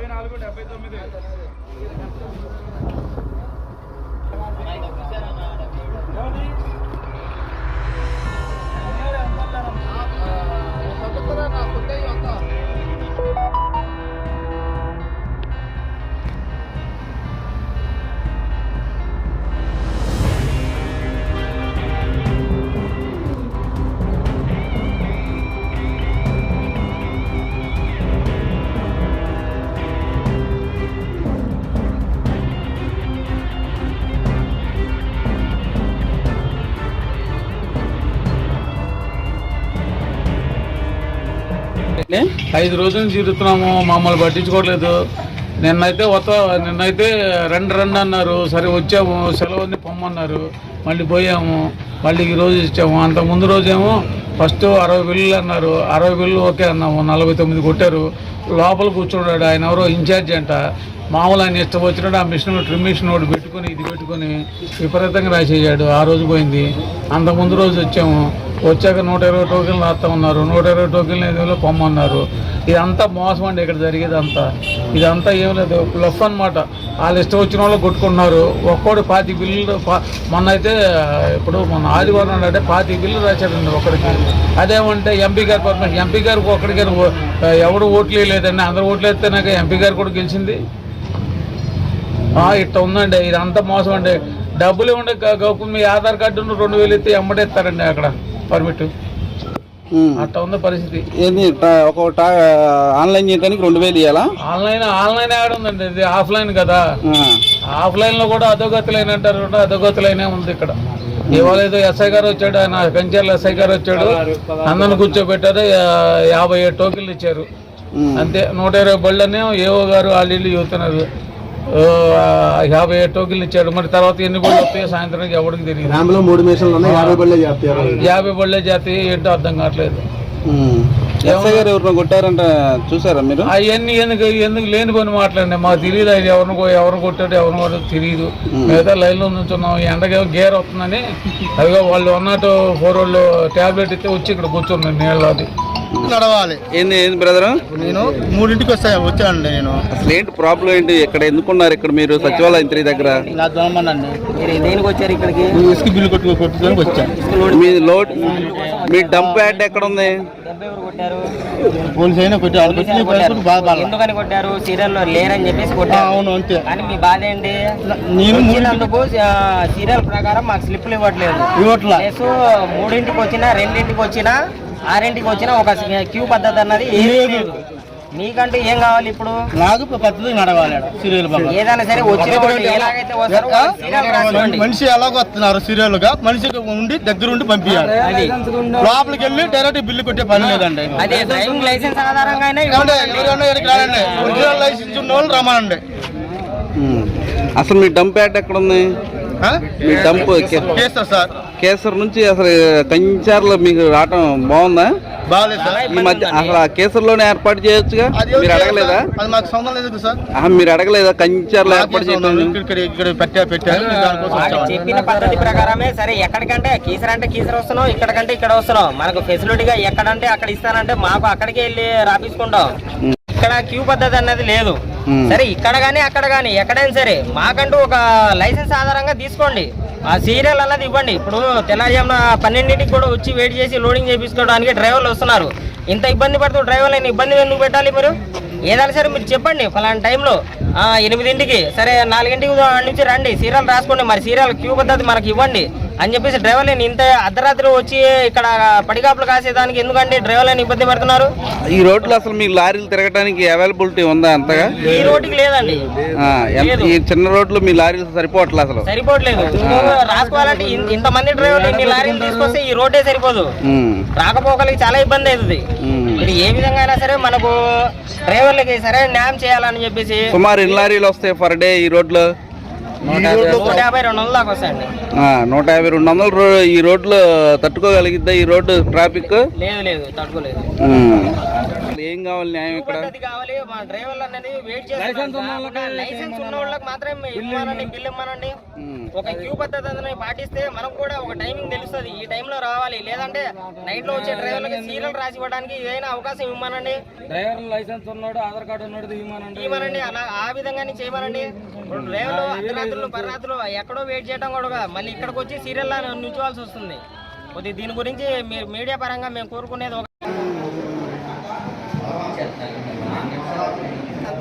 యాభై నాలుగు డెబ్బై తొమ్మిది. ఐదు రోజుల నుంచి తిరుగుతున్నాము మమ్మల్ని పట్టించుకోవట్లేదు. నిన్నైతే వస్తా నిన్నైతే రెండు రెండు అన్నారు. సరే వచ్చాము సెలవు ఉంది పొమ్మన్నారు. మళ్ళీ పోయాము మళ్ళీ ఈ రోజు ఇచ్చాము. అంత ముందు రోజేమో ఫస్ట్ అరవై బిల్లులు అన్నారు. అరవై బిల్లు ఓకే అన్నాము నలభై తొమ్మిది కొట్టారు. లోపల కూర్చున్నాడు ఆయన ఎవరో ఇన్ఛార్జ్ అంట. మామూలు ఆయన ఇష్టం వచ్చినట్టు ఆ మిషన్ ట్రిమ్ మిషన్ ఒకటి పెట్టుకొని ఇది పెట్టుకొని విపరీతంగా రాసేయాడు ఆ రోజు పోయింది. అంత ముందు రోజు వచ్చాము. వచ్చాక నూట ఇరవై టోకెన్లు రాస్తా ఉన్నారు. నూట ఇరవై టోకెన్లు ఏదో పొమ్మన్నారు. ఇదంతా మోసం అండి ఇక్కడ జరిగేది అంతా ఇదంతా ఏం లేదు. ప్లఫ్ అనమాట వాళ్ళు ఇష్టం వచ్చిన వాళ్ళు కొట్టుకున్నారు ఒక్కోడు పాతి బిల్లు మొన్న అయితే ఇప్పుడు మొన్న ఆదివారం అంటే పాతి బిల్లు రాశాడండి ఒకరికి అదేమంటే ఎంపీ గారు పర్మిషన్ ఎంపీ గారికి ఒక్కడికి ఎవడు ఓట్లు వేయలేదండి. అందరు ఓట్లు వేస్తే నాకు ఎంపీ గారు కూడా గెలిచింది. ఇట్ట ఉందండి. ఇదంతా మోసం అండి. డబ్బులు ఇవ్వండి. గ- మీ ఆధార్ కార్డు రెండు వేలు ఎత్తి ఎమ్మడేస్తారండి అక్కడ. పర్మిట్. అట్లా ఉంది పరిస్థితి. ఏంది ఒక టా- ఆన్లైన్ చేయడానికి రెండు వేలు ఇవ్వాలా ఆన్లైన్ ఆన్లైన్ యాడ్ ఉందండి ఇది ఆఫ్లైన్ కదా. ఆఫ్లైన్లో కూడా అధోగతులైన అంటారు అధోగతులైన ఉంది ఇక్కడ. ఇవాళ ఏదో ఎస్ఐ గారు వచ్చాడు ఆయన కంచెర్ల ఎస్ఐ గారు వచ్చాడు. అందరిని కూర్చోబెట్టారు యాభై ఏడు టోకెన్లు ఇచ్చారు. అంతే నూట ఇరవై బళ్ళనే ఏవో గారు వాళ్ళు ఇల్లు చెబుతున్నారు యాభై టోకెన్లు ఇచ్చాడు. మరి తర్వాత ఎన్ని బళ్ళు వస్తాయో సాయంత్రానికి ఎవరికి తెలియదు. మూడు మిషన్లు ఉన్నాయి యాభై బళ్ళే చేస్తారు యాభై బళ్ళే జాతి ఏంటో అర్థం కావట్లేదు. ఉమ్. ఎస్ఐ గారు ఎవరినో కొట్టారంట చూసారా మీరు? అవన్నీ ఎందుకు ఎందుకు లేని పని మాట్లాడండి. మాకు తెలియదు అది ఎవరిని ఎవరిని కొట్టాడు ఎవరిని కొట్టాడు తెలియదు. మిగతా లైన్లో నుంచున్నాం. ఎండగా గేర్ వస్తుందని. అదిగో వాళ్ళు వన్ నాట్ ఫోర్ వాళ్ళు ట్యాబ్లెట్ ఇస్తే వచ్చి ఇక్కడ కూర్చున్నాను నీళ్ళు అది నడవాలి. ఏంది ఏంది బ్రదర్ నేను మూడింటికి వస్తా వచ్చానండి నేను. అసలు ఏంటి ప్రాబ్లం ఏంటి? ఇక్కడ ఎందుకున్నారు ఇక్కడ మీరు? సచివాలయం త్రీ దగ్గర? నా మీరు దేనికి వచ్చారు ఇక్కడికి? ఇసుక బిల్లు కొట్టుకు కొట్టుకోడానికి వచ్చాను మీ లోడ్ మీ డంప్ యాడ్ ఎక్కడ ఉంది? కొట్టారు? పోలీస్ అయినా కొట్టి వాళ్ళకి వచ్చి పరిస్థితి బాగా బాగా. ఎందుకని కొట్టారు? సీరియల్లో లేరని చెప్పేసి కొట్టారు. అవును అంతే. కానీ మీ బాధ ఏంటి? నేను మూడింటికి వచ్చినందుకు సీరియల్ ప్రకారం మాకు స్లిప్లు ఇవ్వట్లేదు. ఇవ్వట్లా. ప్లస్ మూడింటికి వచ్చినా రెండింటికి వచ్చినా ఆరింటికి వచ్చినా ఒక క్యూ పద్ధతి అన్నది ఏమీ లేదు. మీకంటూ ఏం కావాలి ఇప్పుడు? నాకు పద్ధతి నడవాలి సీరియల్ ఏదైనా సరే వచ్చిన మనిషి ఎలాగో వస్తున్నారు సీరియల్గా మనిషికి ఉండి దగ్గర ఉండి పంపించాలి అది. లోపలికి వెళ్ళి డైరెక్ట్ బిల్లు కొట్టే పని లేదండి. అదే డ్రైవింగ్ లైసెన్స్ ఒరిజినల్ లైసెన్స్ ఉన్న వాళ్ళు రమ్మనండి. అసలు మీ డంప్ యాడ్ ఎక్కడ ఉంది ఆ? మీ డంప్ చేస్తారు సార్. కేసర్ నుంచి అసలు కంచార్లో మీకు రావటం బాగుందా? బాగాలేదు సార్. ఈ మధ్య అసలు ఆ కేసర్లోనే ఏర్పాటు చేయొచ్చుగా? అది మీరు అడగలేదా? సార్? అది మాకు సంబంధం లేదు సార్. ఆహా, మీరు అడగలేదా? కంచార్లో ఏర్పాటు చేయడం. ఇక్కడ ఇక్కడ పెట్టా పెట్టారు దానికోసం వాళ్ళు. చెప్పిన పద్ధతి ప్రకారమే సరే ఎక్కడికంటే కీసర అంటే కీసర వస్తున్నాం ఇక్కడికంటే ఇక్కడ వస్తున్నాం. మనకు ఫెసిలిటీగా ఎక్కడంటే అక్కడ ఇస్తానంటే మాకు అక్కడికే వెళ్ళి రాపించుకుంటాం. ఇక్కడ క్యూ పద్ధతి అన్నది లేదు. Hmm. సరే ఇక్కడ కానీ అక్కడ కానీ ఎక్కడైనా సరే మాకంటూ ఒక లైసెన్స్ ఆధారంగా తీసుకోండి. ఆ సీరియల్ అన్నది ఇవ్వండి. ఇప్పుడు తెల్లారుజామున పన్నెండింటికి కూడా వచ్చి వెయిట్ చేసి లోడింగ్ చేయించుకోవడానికి డ్రైవర్లు వస్తున్నారు. ఇంత ఇబ్బంది పడుతూ డ్రైవర్లు ఇబ్బంది ఎందుకు పెట్టాలి మీరు? ఏదైనా సరే మీరు చెప్పండి. ఫలానా టైంలో ఎనిమిదింటికి సరే నాలుగింటికి నుంచి రండి. సీరియల్ రాసుకోండి. మరి సీరియల్ క్యూ పద్ధతి మనకి ఇవ్వండి. అని చెప్పేసి డ్రైవర్లని ఇంత అర్ధరాత్రి వచ్చి ఇక్కడ పడిగాపులు కాసేదానికి ఎందుకండి డ్రైవర్లని ఇబ్బంది పెడుతున్నారు? ఈ రోడ్లో అసలు మీకు లారీలు తిరగడానికి అవైలబిలిటీ ఉందా అంతగా? ఈ రోడ్డుకి లేదండి. ఈ చిన్న రోడ్లు మీ లారీలు సరిపోవట్లే అసలు. సరిపోవట్లేదు. రాసుకోవాలంటే ఇన్- ఇంతమంది డ్రైవర్లు ఇన్ని లారీలు తీసుకొస్తే ఈ రోడ్డే సరిపోదు. రాకపోకలకి చాలా ఇబ్బంది అవుతుంది. ఇది ఏ విధంగా అయినా సరే మనకు డ్రైవర్లకి సరే న్యాయం చేయాలని చెప్పేసి సుమారు ఎన్ని లారీలు వస్తాయి పర్ డే ఈ రోడ్లో? నూట యాభై రెండు వందల దాకా వస్తాయండి. నూట యాభై రెండు వందల ఈ రోడ్లో తట్టుకోగలిగిద్దా ఈ రోడ్డు ట్రాఫిక్? లేదు లేదు తట్టుకోలేదు. ఏం కావాలి న్యాయం ఇక్కడ? పద్ధతి కావాలి మా డ్రైవర్లు అనేది వెయిట్ చేస్తున్నారు. లైసెన్స్ ఉన్న వాళ్ళకి మాత్రమే ఇవ్వమనండి బిల్ ఇవ్వమనండి. ఒక క్యూ పద్ధతి పాటిస్తే మనకు కూడా ఒక టైమింగ్ తెలుస్తుంది. ఈ టైంలో రావాలి. లేదంటే నైట్లో వచ్చే డ్రైవర్లకి సీరియల్ రాసి ఇవ్వడానికి ఏదైనా అవకాశం ఇవ్వమనండి. డ్రైవర్ లైసెన్స్ ఉన్నాడు ఆధార్ కార్డు ఉన్నాడు ఇవ్వమనండి. ఇవ్వమనండి. అలా ఆ విధంగానే చేయమనండి. డ్రైవర్లు అర్ధరాత్రులు పరరాత్రులు ఎక్కడో వెయిట్ చేయడం కూడా. మళ్ళీ ఇక్కడికి వచ్చి సీరియల్ నుంచోవాల్సి వస్తుంది. కొద్దిగా దీని గురించి మీ- మీడియా పరంగా మేము కోరుకునేది ఒక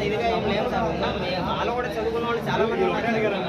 ఇదిగా ఏం లేదు సార్. ఉన్నాం. మేము వాళ్ళు కూడా చదువుకున్న వాళ్ళు చాలా మంది ఉన్నారు.